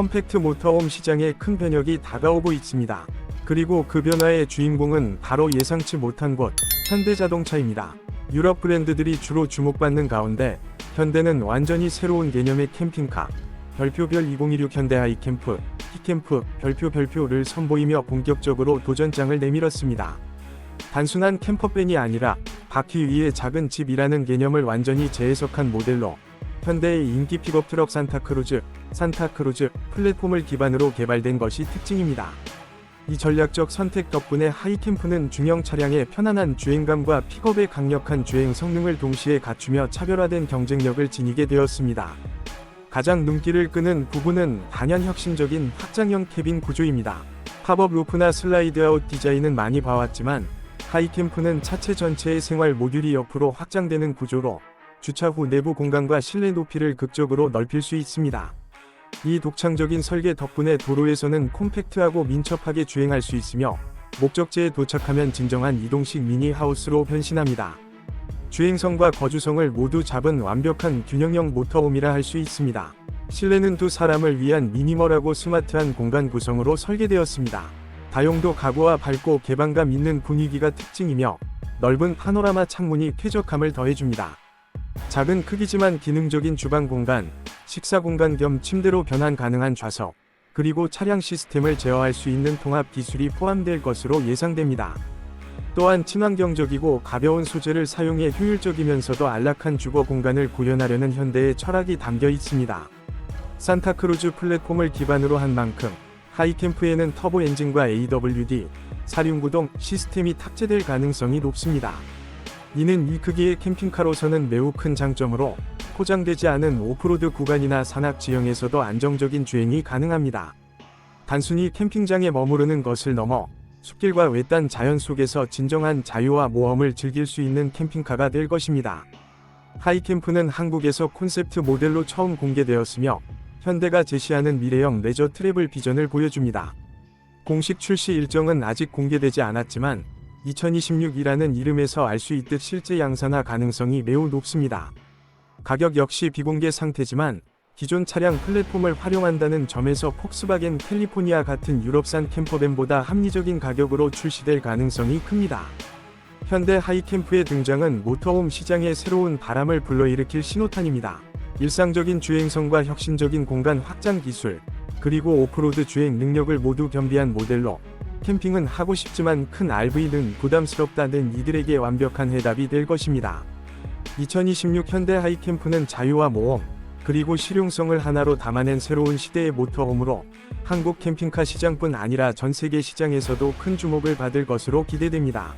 컴팩트 모터홈 시장에 큰 변혁이 다가오고 있습니다. 그리고 그 변화의 주인공은 바로 예상치 못한 곳, 현대자동차입니다. 유럽 브랜드들이 주로 주목받는 가운데 현대는 완전히 새로운 개념의 캠핑카, 별표별 2016 현대 하이캠프, 히캠프, 별표 별표를 선보이며 본격적으로 도전장을 내밀었습니다. 단순한 캠퍼밴이 아니라 바퀴 위에 작은 집이라는 개념을 완전히 재해석한 모델로 현대의 인기 픽업 트럭 산타크루즈, 산타크루즈 플랫폼을 기반으로 개발된 것이 특징입니다. 이 전략적 선택 덕분에 하이캠프는 중형 차량의 편안한 주행감과 픽업의 강력한 주행 성능을 동시에 갖추며 차별화된 경쟁력을 지니게 되었습니다. 가장 눈길을 끄는 부분은 단연 혁신적인 확장형 캐빈 구조입니다. 팝업 루프나 슬라이드 아웃 디자인은 많이 봐왔지만 하이캠프는 차체 전체의 생활 모듈이 옆으로 확장되는 구조로 주차 후 내부 공간과 실내 높이를 극적으로 넓힐 수 있습니다. 이 독창적인 설계 덕분에 도로에서는 콤팩트하고 민첩하게 주행할 수 있으며 목적지에 도착하면 진정한 이동식 미니 하우스로 변신합니다. 주행성과 거주성을 모두 잡은 완벽한 균형형 모터홈이라 할 수 있습니다. 실내는 두 사람을 위한 미니멀하고 스마트한 공간 구성으로 설계되었습니다. 다용도 가구와 밝고 개방감 있는 분위기가 특징이며 넓은 파노라마 창문이 쾌적함을 더해줍니다. 작은 크기지만 기능적인 주방 공간, 식사 공간 겸 침대로 변환 가능한 좌석, 그리고 차량 시스템을 제어할 수 있는 통합 기술이 포함될 것으로 예상됩니다. 또한 친환경적이고 가벼운 소재를 사용해 효율적이면서도 안락한 주거 공간을 구현하려는 현대의 철학이 담겨 있습니다. 산타크루즈 플랫폼을 기반으로 한 만큼 하이캠프에는 터보 엔진과 AWD, 사륜구동 시스템이 탑재될 가능성이 높습니다. 이는 이 크기의 캠핑카로서는 매우 큰 장점으로 포장되지 않은 오프로드 구간이나 산악 지형에서도 안정적인 주행이 가능합니다. 단순히 캠핑장에 머무르는 것을 넘어 숲길과 외딴 자연 속에서 진정한 자유와 모험을 즐길 수 있는 캠핑카가 될 것입니다. 하이캠프는 한국에서 콘셉트 모델로 처음 공개되었으며 현대가 제시하는 미래형 레저 트래블 비전을 보여줍니다. 공식 출시 일정은 아직 공개되지 않았지만 2026이라는 이름에서 알 수 있듯 실제 양산화 가능성이 매우 높습니다. 가격 역시 비공개 상태지만 기존 차량 플랫폼을 활용한다는 점에서 폭스바겐 캘리포니아 같은 유럽산 캠퍼밴보다 합리적인 가격으로 출시될 가능성이 큽니다. 현대 하이캠프의 등장은 모터홈 시장에 새로운 바람을 불러일으킬 신호탄입니다. 일상적인 주행성과 혁신적인 공간 확장 기술, 그리고 오프로드 주행 능력을 모두 겸비한 모델로 캠핑은 하고 싶지만 큰 RV는 부담스럽다는 이들에게 완벽한 해답이 될 것입니다. 2026 현대 하이캠프는 자유와 모험, 그리고 실용성을 하나로 담아낸 새로운 시대의 모터홈으로 한국 캠핑카 시장뿐 아니라 전 세계 시장에서도 큰 주목을 받을 것으로 기대됩니다.